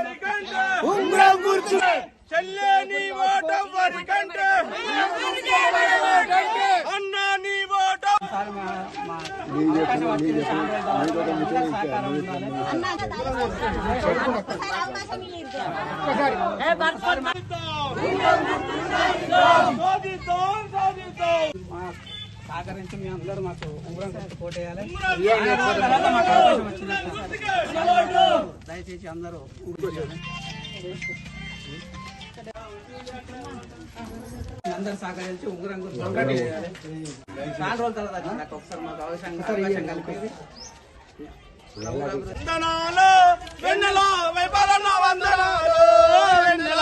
వరికంటే ఉంగరం గుర్తు చెల్లె నీ ఓట వరికంటే అన్న నీ ఓట సాధిద్దాం సాధిద్దాం సహకరించి మీ అందరూ మాకు ఉంగరం గుర్తు కోటేయాలి దయచేసి అందరూ అందరూ సహకరించి ఉంగరం కోటేయాలి చాలా రోజుల తర్వాత నాకు ఒకసారి మాకు అవకాశం అవకాశం కలిపేది వందనాలు వెన్నెల వైపాలన్న వందనాలు వెన్నెల.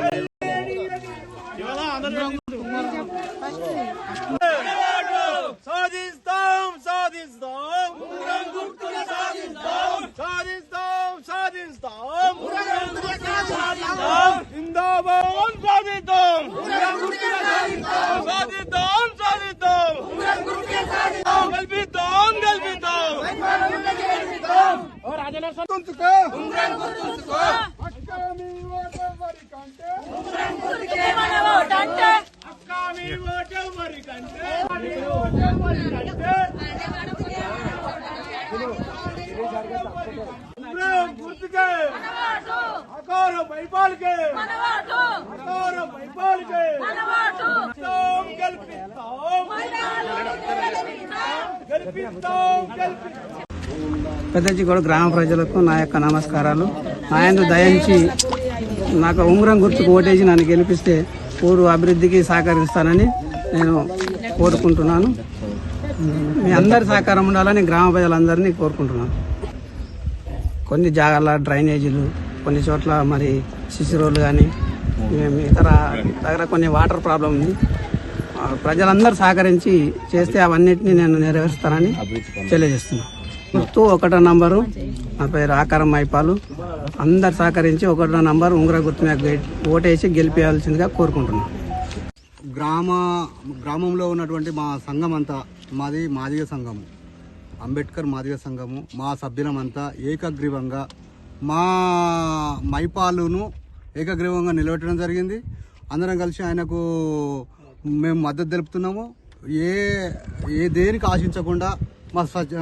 సాధిస్తాం సాధిస్తాం ఉంగరం గుర్తుకు సాధిస్తాం సాధిస్తాం సాధిస్తాం ఉంగరం గుర్తుకు సాధిస్తాం జిందాబాద్ సాధిస్తాం ఉంగరం పైపాలకే గెలిపిస్తాం గెలిపిస్తాం. గెలిపిస్తాం గెలిపిస్తాం. పెద్దజిగూడ గ్రామ ప్రజలకు నా యొక్క నమస్కారాలు. ఆయన దయించి నాకు ఉంగరం గుర్తుకు ఓటేసి నన్ను గెలిపిస్తే ఊరు అభివృద్ధికి సహకరిస్తానని నేను కోరుకుంటున్నాను. మీ అందరి సహకారం ఉండాలని గ్రామ ప్రజలందరినీ కోరుకుంటున్నాను. కొన్ని జాగాల డ్రైనేజీలు కొన్ని చోట్ల మరి సిసి కానీ ఇతర దగ్గర కొన్ని వాటర్ ప్రాబ్లం ఉంది. ప్రజలందరూ సహకరించి చేస్తే అవన్నిటిని నేను నెరవేరుస్తానని తెలియజేస్తున్నాను గుర్తు ఒకటో నంబరు నా పేరు ఆకారం మైపాలు. అందరు సహకరించి ఒకటో నంబరు ఉంగర గుర్తు మీద ఓటేసి గెలిపేయాల్సిందిగా కోరుకుంటున్నాను గ్రామ గ్రామంలో ఉన్నటువంటి మా సంఘం అంతా మాది మాదిగ సంఘము అంబేద్కర్ మాదిగ సంఘము మా సభ్యులమంతా ఏకగ్రీవంగా మా మైపాలును ఏకగ్రీవంగా నిలబెట్టడం జరిగింది. అందరం కలిసి ఆయనకు మేము మద్దతు తెలుపుతున్నాము. ఏ ఏ దేనికి ఆశించకుండా మా స్వచ్ఛ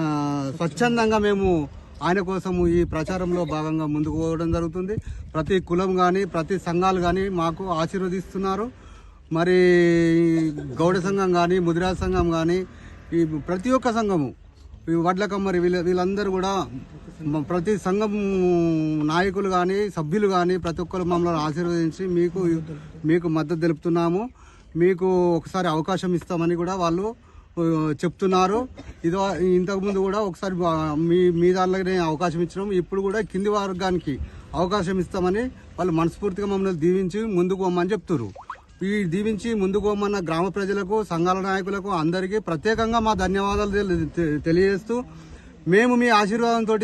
స్వచ్ఛందంగా మేము ఆయన కోసము ఈ ప్రచారంలో భాగంగా ముందుకు పోవడం జరుగుతుంది. ప్రతి కులం కానీ ప్రతి సంఘాలు కానీ మాకు ఆశీర్వదిస్తున్నారు. మరి గౌడ సంఘం కానీ ముదిరాజ సంఘం కానీ ఈ ప్రతి ఒక్క సంఘము ఈ వీళ్ళ వీళ్ళందరూ కూడా ప్రతి సంఘం నాయకులు కానీ సభ్యులు కానీ ప్రతి ఒక్కరు మమ్మల్ని ఆశీర్వదించి మీకు మీకు మద్దతు తెలుపుతున్నాము. మీకు ఒకసారి అవకాశం ఇస్తామని కూడా వాళ్ళు చెప్తున్నారు. ఇదో ఇంతకుముందు కూడా ఒకసారి మీ మీ దానిలోనే అవకాశం ఇచ్చినాం ఇప్పుడు కూడా కింది వర్గానికి అవకాశం ఇస్తామని వాళ్ళు మనస్ఫూర్తిగా మమ్మల్ని దీవించి ముందుకు పోమని చెప్తున్నారు దీవించి ముందుకు పోమన్న గ్రామ ప్రజలకు సంఘాల నాయకులకు అందరికీ ప్రత్యేకంగా మా ధన్యవాదాలు తెలి- తె- తెలియజేస్తూ మేము మీ ఆశీర్వాదంతో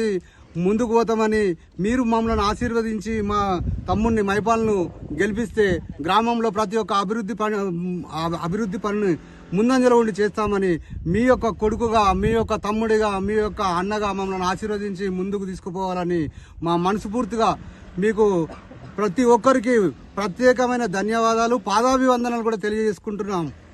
ముందుకు పోతామని మీరు మమ్మల్ని ఆశీర్వదించి మా తమ్ముడిని మైపాలను గెలిపిస్తే గ్రామంలో ప్రతి ఒక్క అభివృద్ధి పని అభివృద్ధి పనిని ముందంజలో ఉండి చేస్తామని మీ యొక్క కొడుకుగా మీ యొక్క తమ్ముడిగా మీ యొక్క అన్నగా మమ్మల్ని ఆశీర్వదించి ముందుకు తీసుకుపోవాలని మా మనస్ఫూర్తిగా మీకు ప్రతి ఒక్కరికి ప్రత్యేకమైన ధన్యవాదాలు. పాదాభివందనలు కూడా తెలియజేసుకుంటున్నాము.